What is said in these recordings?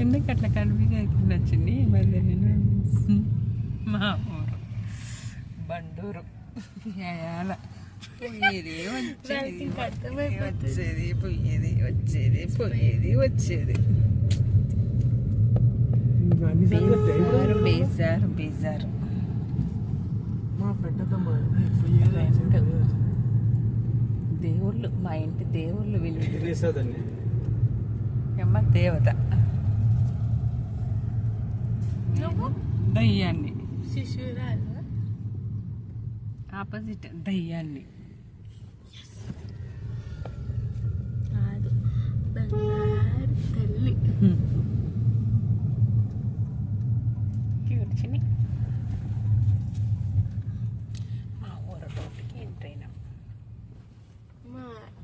ఎందుకు అట్లా కనిపించకుండా వచ్చింది ఈ మధ్య నేను మా ఊరు. బండూరు. యాల పోయేది వచ్చేది వచ్చేది పోయేది వచ్చేది పోయేది వచ్చేది. బేజారు బేజారు. బేజారు దేవుళ్ళు మా ఇంటి దేవుళ్ళు వీళ్ళు. అమ్మ దేవత. దయ్యాన్ని. ఆపోజిట్ దయ్యాన్ని. తల్లి. కూర్చుని మా ఊరు రోడ్డుకి ఎంటర్ అయినాం.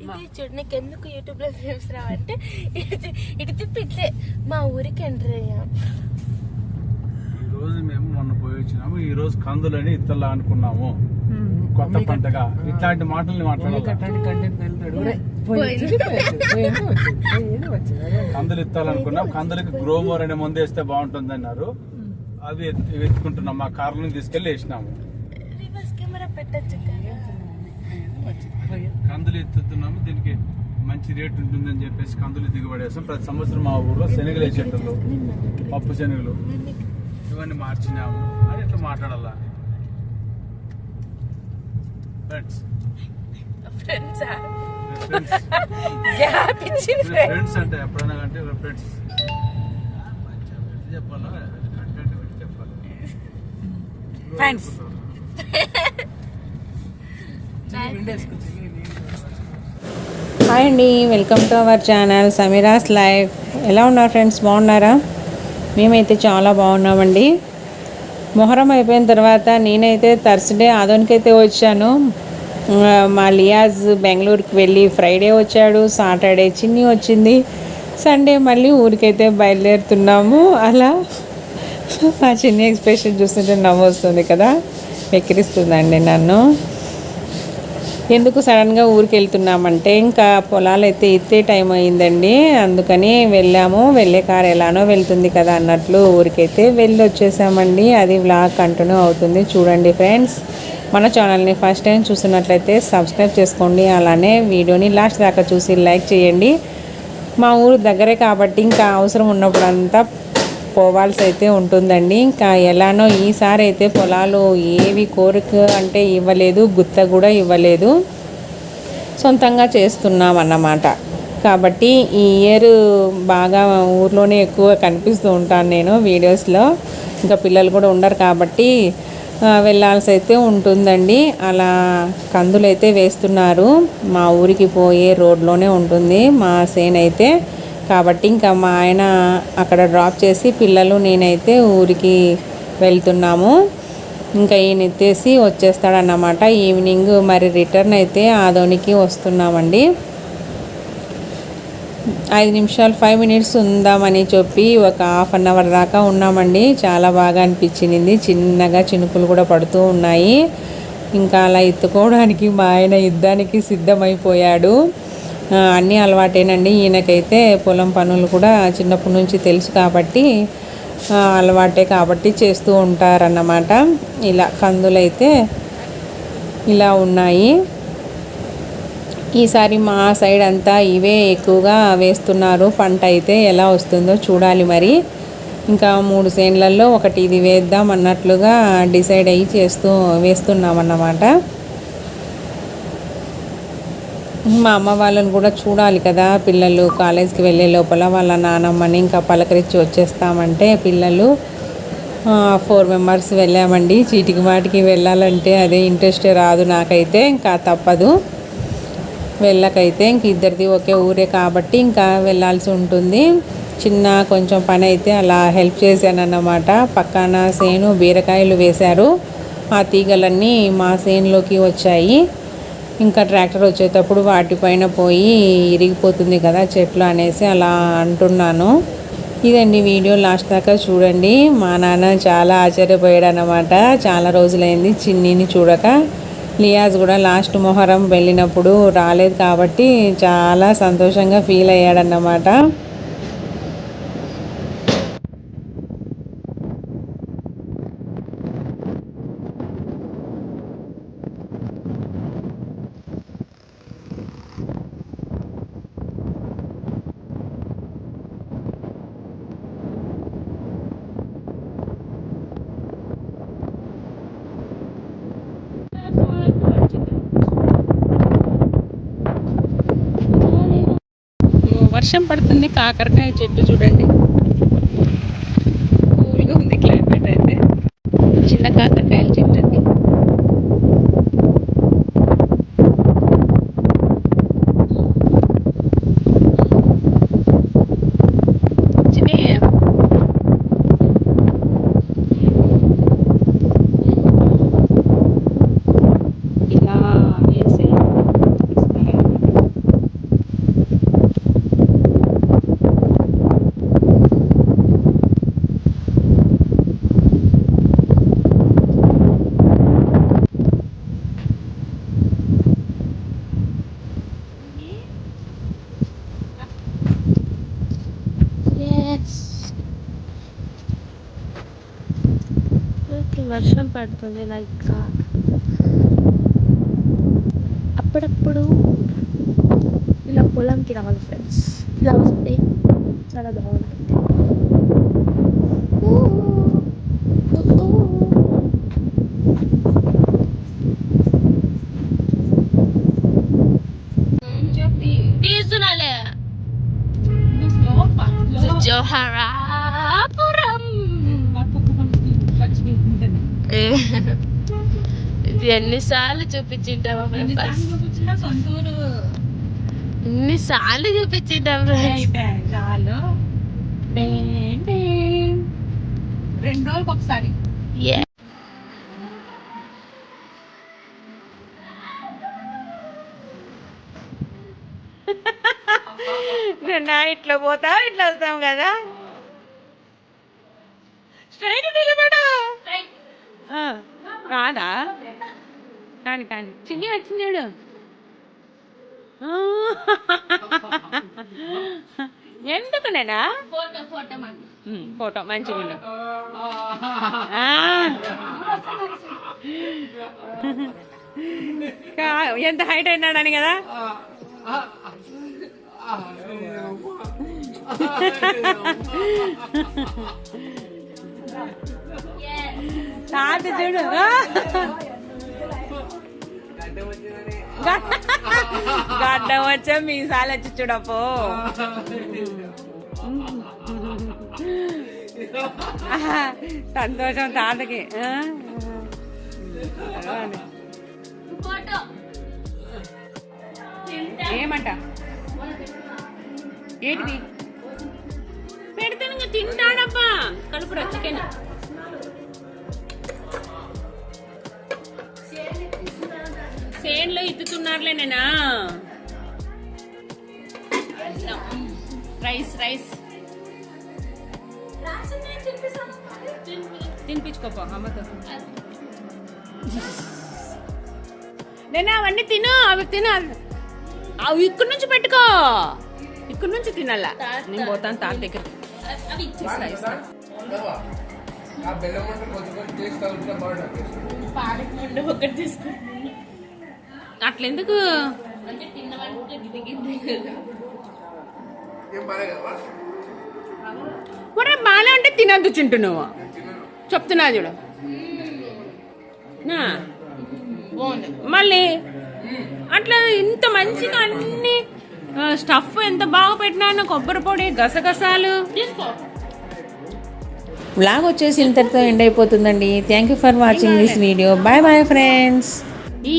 ఇది చూడు నీకు ఎందుకు యూట్యూబ్లో ఫేమ్స్ రావంటే ఇటు తిప్పి ఇట్లే మా ఊరికి ఎంటర్ అయ్యాం. రోజు మేము మొన్న పోయి వచ్చినాము ఈ రోజు కందులని ఇత్తలా అనుకున్నాము. కొత్త పంటగా. ఇట్లాంటి మాటల్ని మాట్లాడాలి కందులు ఇత్తాలనుకున్నాం కందులకి గ్రోమోర్ అనే మందు వేస్తే బాగుంటుంది అన్నారు అది ఎత్- వెతుకుంటున్నాం మా కార్లను తీసుకెళ్ళి వేసినాము. కందులు ఎత్తుతున్నాము. దీనికి మంచి రేట్ ఉంటుందని చెప్పేసి కందులు దిగుబడి వేస్తాం. ప్రతి సంవత్సరం మా ఊర్లో శనగలు వేసేటోళ్ళు. పప్పు శనగలు. ఇవన్నీ మార్చినాము. అని ఇట్లా మాట్లాడాలా? ఫ్రెండ్స్ ఫ్రెండ్స్ ఫ్రెండ్స్ గ్యాప్ ఇచ్చి ఫ్రెండ్స్ ఫ్రెండ్స్ అంటే ఎప్పుడైనా అంటే ఫ్రెండ్స్ చెప్పాలా? కంటెంట్ పెట్టి చెప్పాలి? Friends. హాయ్ అండి welcome to our channel Sameera's life ఎలా ఉన్నారు ఫ్రెండ్స్ బాగున్నారా? మేమైతే చాలా బాగున్నామండి. మొహరం అయిపోయిన తర్వాత నేనైతే థర్స్డే ఆదోనికైతే వచ్చాను. మా లియాజ్ బెంగళూరుకి వెళ్ళి ఫ్రైడే వచ్చాడు సాటర్డే చిన్ని వచ్చింది. సండే మళ్ళీ ఊరికైతే బయలుదేరుతున్నాము. అలా మా చిన్ని ఎక్స్ప్రెషన్ చూస్తుంటే నవ్వు వస్తుంది కదా. వెక్కిరిస్తుందండి నన్ను. ఎందుకు సడన్గా ఊరికి వెళ్తున్నామంటే ఇంకా పొలాలు అయితే ఎత్తే టైం అయిందండి. అందుకని వెళ్ళాము. వెళ్ళే కారు ఎలానో వెళ్తుంది కదా అన్నట్లు ఊరికైతే వెళ్ళి వచ్చేసామండి అది వ్లాగ్ కంటిన్యూ అవుతుంది. చూడండి ఫ్రెండ్స్ మన ఛానల్ని ఫస్ట్ టైం చూస్తున్నట్లయితే సబ్స్క్రైబ్ చేసుకోండి. అలానే వీడియోని లాస్ట్ దాకా చూసి లైక్ చేయండి. మా ఊరు దగ్గరే కాబట్టి ఇంకా అవసరం ఉన్నప్పుడంతా పోవాల్సి అయితే ఉంటుందండి. ఇంకా ఎలానో ఈసారి అయితే పొలాలు ఏవి కోరిక అంటే ఇవ్వలేదు గుత్త కూడా ఇవ్వలేదు. సొంతంగా చేస్తున్నాం అన్నమాట కాబట్టి ఈ ఇయర్ బాగా ఊర్లోనే ఎక్కువ కనిపిస్తూ ఉంటాను నేను వీడియోస్లో. ఇంకా పిల్లలు కూడా ఉండరు కాబట్టి వెళ్ళాల్సి అయితే ఉంటుందండి. అలా కందులు అయితే వేస్తున్నారు. మా ఊరికి పోయే రోడ్లోనే ఉంటుంది. మా సేన్ అయితే కాబట్టి ఇంకా మా ఆయన అక్కడ డ్రాప్ చేసి పిల్లలు నేనైతే ఊరికి వెళ్తున్నాము. ఇంకా ఈయన ఎత్తేసి వచ్చేస్తాడన్నమాట. ఈవినింగ్ మరి రిటర్న్ అయితే ఆదోనికి వస్తున్నామండి. ఐదు నిమిషాలు ఫైవ్ మినిట్స్ ఉందామని చెప్పి ఒక హాఫ్ అన్ అవర్ దాకా ఉన్నామండి. చాలా బాగా అనిపించింది. చిన్నగా చినుకులు కూడా పడుతూ ఉన్నాయి. ఇంకా అలా ఎత్తుకోవడానికి మా ఆయన యుద్ధానికి సిద్ధమైపోయాడు. అన్నీ అలవాటేనండి. ఈయనకైతే పొలం పనులు కూడా చిన్నప్పటి నుంచి తెలుసు కాబట్టి అలవాటే కాబట్టి చేస్తూ ఉంటారన్నమాట. ఇలా కందులైతే ఇలా ఉన్నాయి. ఈసారి మా సైడ్ అంతా ఇవే ఎక్కువగా వేస్తున్నారు. పంట అయితే ఎలా వస్తుందో చూడాలి మరి. ఇంకా మూడు సేన్లలో ఒకటి ఇది వేద్దాం అన్నట్లుగా డిసైడ్ అయ్యి చేస్తూ వేస్తున్నాం అన్నమాట మా అమ్మ వాళ్ళని కూడా చూడాలి కదా. పిల్లలు కాలేజ్కి వెళ్ళే లోపల వాళ్ళ నానమ్మని ఇంకా పలకరించి వచ్చేస్తామంటే పిల్లలు ఫోర్ మెంబర్స్ వెళ్ళామండి. చీటికి మాటికి వెళ్ళాలంటే అదే ఇంట్రెస్ట్ రాదు నాకైతే ఇంకా తప్పదు. వెళ్ళకైతే ఇంక ఇద్దరిది ఒకే ఊరే కాబట్టి ఇంకా వెళ్ళాల్సి ఉంటుంది. చిన్న కొంచెం పని అయితే అలా హెల్ప్ చేశానన్నమాట. పక్కన సేను బీరకాయలు వేశారు. ఆ తీగలన్నీ మా సేనులోకి వచ్చాయి. ఇంకా ట్రాక్టర్ వచ్చేటప్పుడు వాటిపైన పోయి ఇరిగిపోతుంది కదా చెట్లు అనేసి అలా అంటున్నాను. ఇదండి వీడియో లాస్ట్ దాకా చూడండి. మా నాన్న చాలా ఆశ్చర్యపోయాడు అన్నమాట చాలా రోజులైంది చిన్నిని చూడక. లియాజ్ కూడా లాస్ట్ మొహరం వెళ్ళినప్పుడు రాలేదు కాబట్టి చాలా సంతోషంగా ఫీల్ అయ్యాడన్నమాట. వర్షం పడుతుంది కాకరకాయ చెట్టు చూడండి. కూల్గా ఉంది క్లైమేట్ అయితే. చిన్న కాకరకాయల చెట్టు అండి చిన్నయ్య. ఇలా వేసి వర్షం పడుతుంది లైక్ అప్పుడప్పుడు ఇలా పొలంకి రావాలి ఫ్రెండ్స్ ఇలా వస్తే చాలా బాగుంటుంది తీస్తున్నాలే జోహరాపురం ఇది ఎన్నిసార్లు చూపించింటావా ఫ్రెండ్స్ ఎన్నిసార్లు చూపించింటాం రెండు రోజులకు ఒకసారి. ఇట్లా పోతాం ఇట్లా వస్తాం కదా. రాదా కానీ కానీ. చిన్ని వచ్చింది చూడు. ఎందుకు నేనా ఫోటో మంచిగా ఉండు. కా- ఎంత హైట్ అయినాడని కదా? తాత చూడు. గడ్డ వచ్చా మీసాలు వచ్చి చూడపో. సంతోషం తాతకి? ఏమంట? ఏంటిది? పెడితే తింటాడబ్బా. కలుపురా చికెన్. సేన్లో ఇత్తుతున్నారులే నేనా? Rice rice. తినిపించుకోపో అమ్మతో. నేను అవన్నీ తిను అవి తిను అవి. ఇక్కడి నుంచి పెట్టుకో. ఇక్కడి నుంచి తినాలా? నేను పోతాను తాత దగ్గర ఇస్తా ఇస్తా ఒకటి గిరిగింది ఒరే బాగానే ఉంటే తినద్దు చింటు నువ్వు. చెప్తున్నా చూడు. మళ్ళీ అట్లా ఇంత మంచిగా అన్ని స్టఫ్ ఎంత బాగా పెట్టినాను కొబ్బరి పొడి గసగసాలు. వ్లాగ్ వచ్చేసి ఇంతటితో ఎండ్ అయిపోతుందండి. Thank you for watching this video bye bye friends ఈ